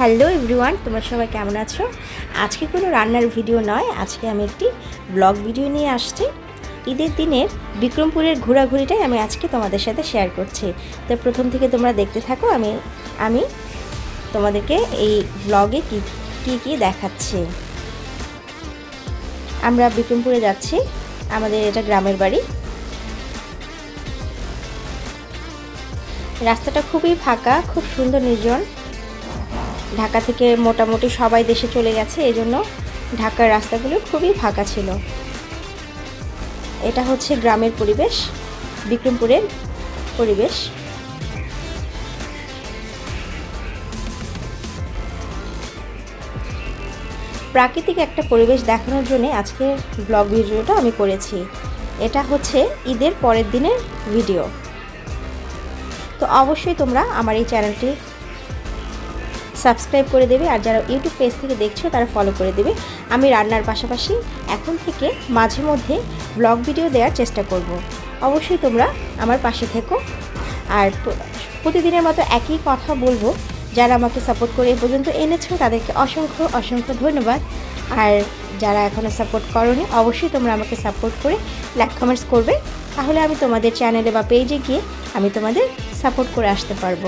Hello everyone, তোমরা সবাই কেমন আছো? আজকে কোনো রান্নার ভিডিও নয়, আজকে আমি একটি ব্লগ ভিডিও নিয়ে আসছি। ঈদের দিনের বিক্রমপুরের ঘোরাঘুরিটাই আমি আজকে তোমাদের সাথে শেয়ার করছি। তো প্রথম থেকে তোমরা দেখতে থাকো, আমি আমি তোমাদেরকে এই ব্লগে কী কী কী দেখাচ্ছি। আমরা বিক্রমপুরে যাচ্ছি, আমাদের এটা গ্রামের বাড়ি। রাস্তাটা খুবই ফাঁকা, খুব সুন্দর নির্জন। ঢাকা থেকে মোটামুটি সবাই দেশে চলে গেছে এই জন্য ঢাকার রাস্তাগুলো খুবই ফাঁকা ছিল। এটা হচ্ছে গ্রামের পরিবেশ, বিক্রমপুরের পরিবেশ। প্রাকৃতিক একটা পরিবেশ দেখানোর জন্য আজকে ব্লগ ভিডিওটা আমি করেছি। এটা হচ্ছে ঈদের পরের দিনের ভিডিও। তো অবশ্যই তোমরা আমার এই চ্যানেলটি সাবস্ক্রাইব করে দেবে আর যারা ইউটিউব পেজ থেকে দেখছ, তারা ফলো করে দেবে। আমি রান্নার পাশাপাশি এখন থেকে মাঝে মধ্যে ব্লগ ভিডিও দেওয়ার চেষ্টা করব। অবশ্যই তোমরা আমার পাশে থেকো। আর প্রতিদিনের মতো একই কথা বলব। যারা আমাকে সাপোর্ট করে এ পর্যন্ত এনেছো, তাদেরকে অসংখ্য অসংখ্য ধন্যবাদ। আর যারা এখনও সাপোর্ট করনি, অবশ্যই তোমরা আমাকে সাপোর্ট করে লাইক কমেন্টস করবে। তাহলে আমি তোমাদের চ্যানেলে বা পেজে গিয়ে আমি তোমাদের সাপোর্ট করে আসতে পারব।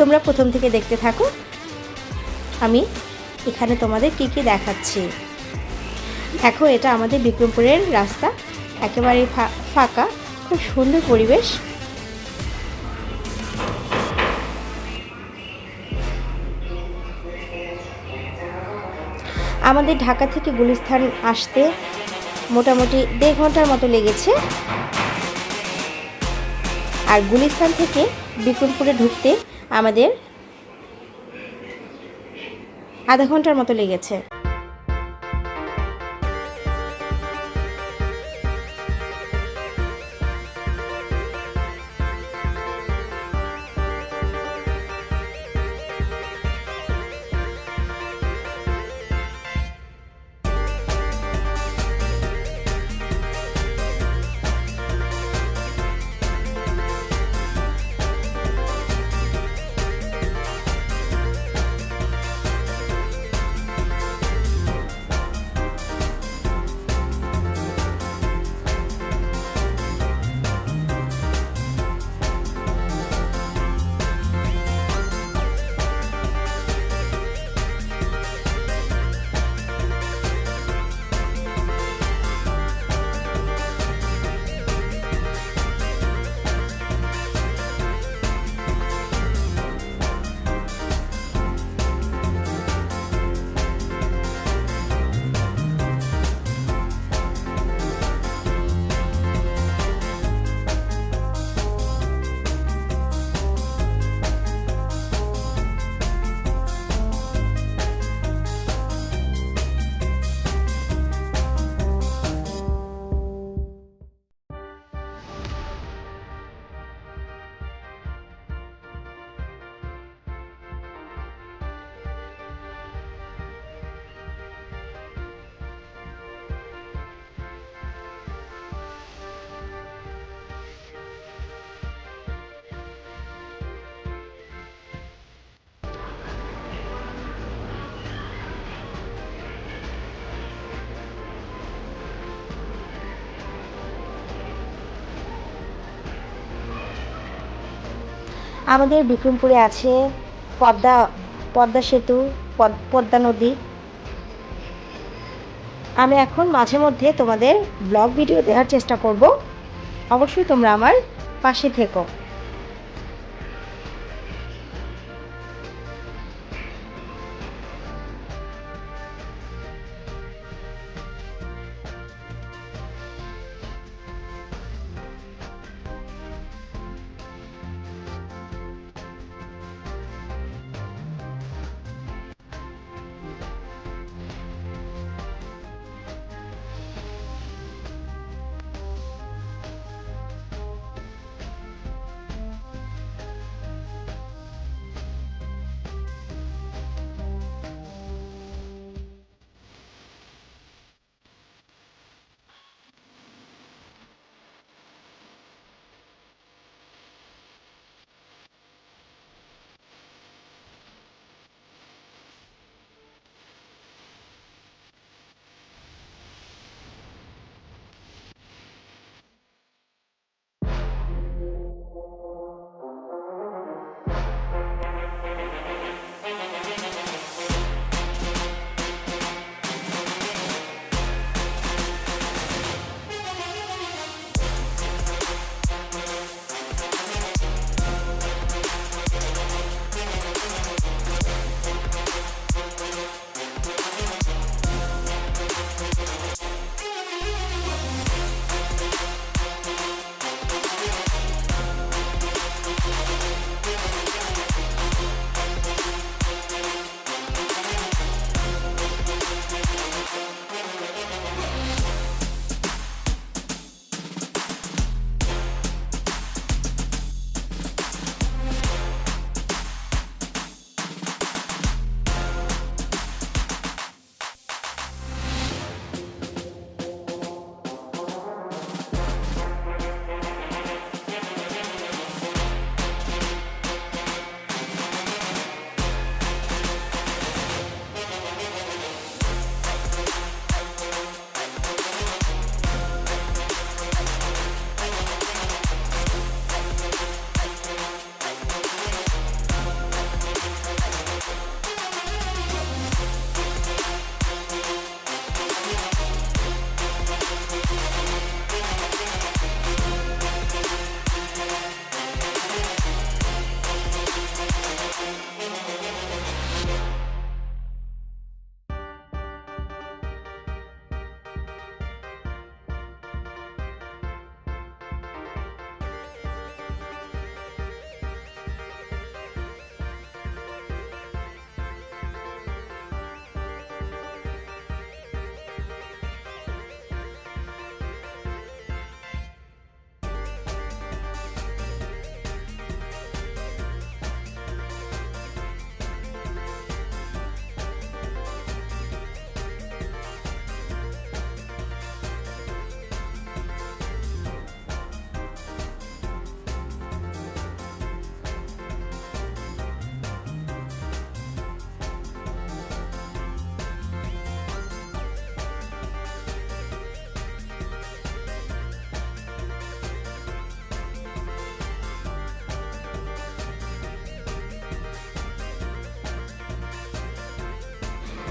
তোমরা প্রথম থেকে দেখতে থাকো। আমি এখানে তোমাদের কি কি দেখাচ্ছি। দেখো, এটা আমাদের বিক্রমপুরের রাস্তা। একেবারে ফাঁকা, খুব সুন্দর পরিবেশ। আমাদের ঢাকা থেকে গুলিস্থান আসতে মোটামুটি দেড় ঘণ্টার মতো লেগেছে। আর গুলিস্থান থেকে বিক্রমপুরে ঢুকতে আমাদের আধা ঘণ্টার মতো লেগেছে। আমাদের বিক্রমপুরে আছে পদ্মা পদ্মা সেতু পদ্মা নদী। আমি এখন মাঝে মধ্যে তোমাদের ব্লগ ভিডিও দেওয়ার চেষ্টা করব। অবশ্যই তোমরা আমার পাশে থেকো।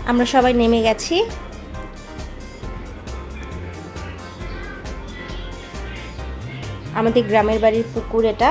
আমরা সবাই নেমে গেছি। আমাদের গ্রামের বাড়ির পুকুর এটা।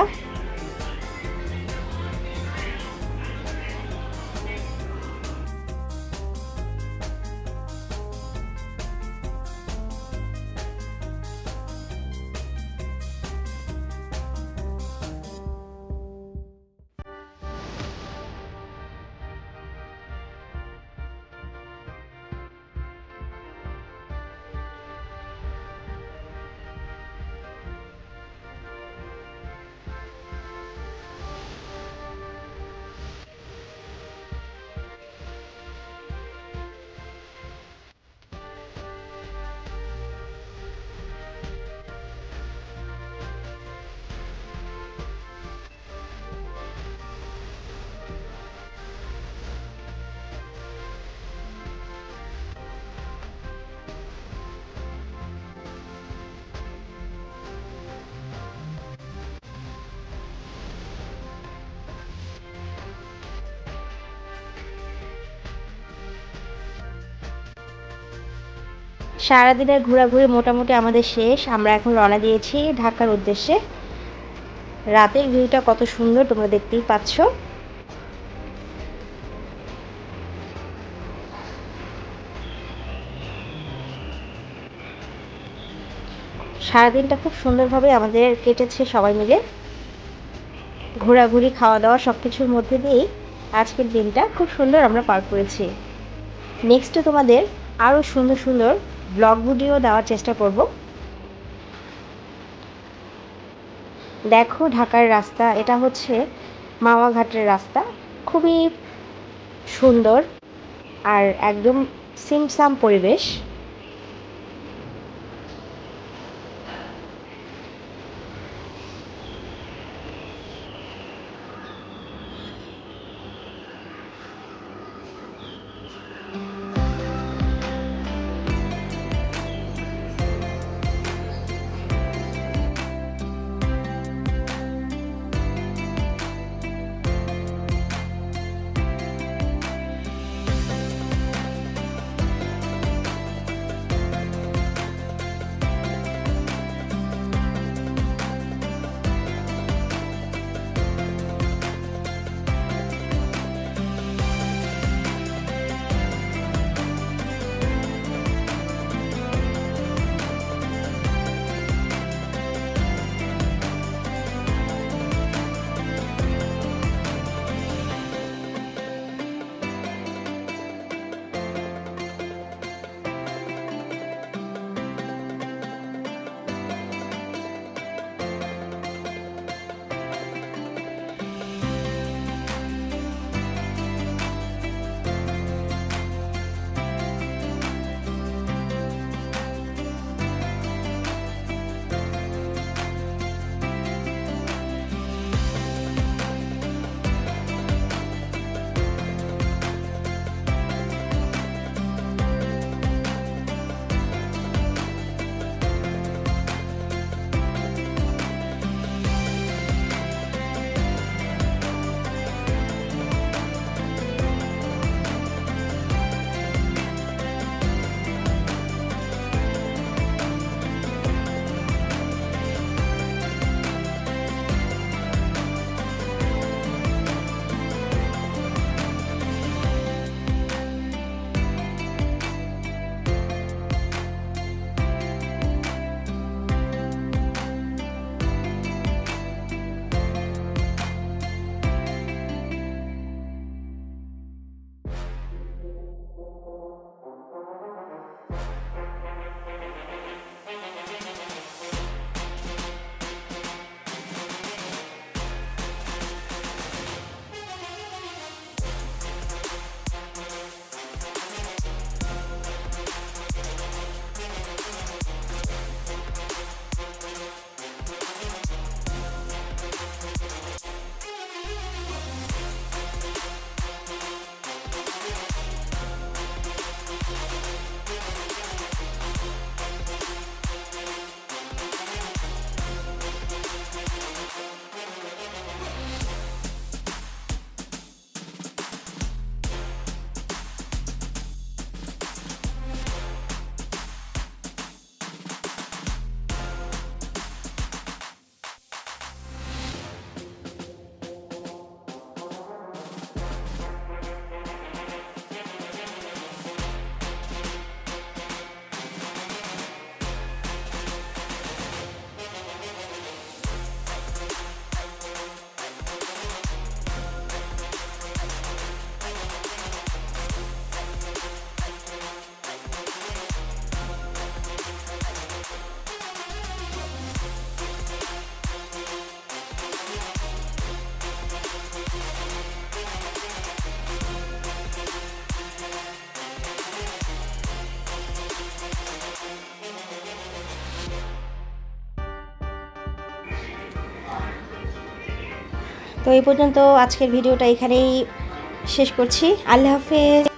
সারাদিনের ঘোরাঘুরি মোটামুটি আমাদের শেষ। আমরা এখন রওনা দিয়েছি ঢাকার উদ্দেশ্যে। রাতের ভিউটা কত সুন্দর তোমরা দেখতেই পাচ্ছ। সারাদিনটা খুব সুন্দরভাবে আমাদের কেটেছে সবাই মিলে। ঘোরাঘুরি খাওয়া দাওয়া সব কিছুর মধ্যে দিয়েই আজকের দিনটা খুব সুন্দর আমরা পার করেছি। নেক্সটে তোমাদের আরও সুন্দর সুন্দর ব্লগ ভিডিও দেওয়ার চেষ্টা করব। দেখো ঢাকার রাস্তা, এটা হচ্ছে মাওয়াঘাটের রাস্তা। খুবই সুন্দর আর একদম সিমসাম পরিবেশ। তো এই পর্যন্ত আজকের ভিডিওটা এখানেই শেষ করছি। আল্লাহ হাফেজ।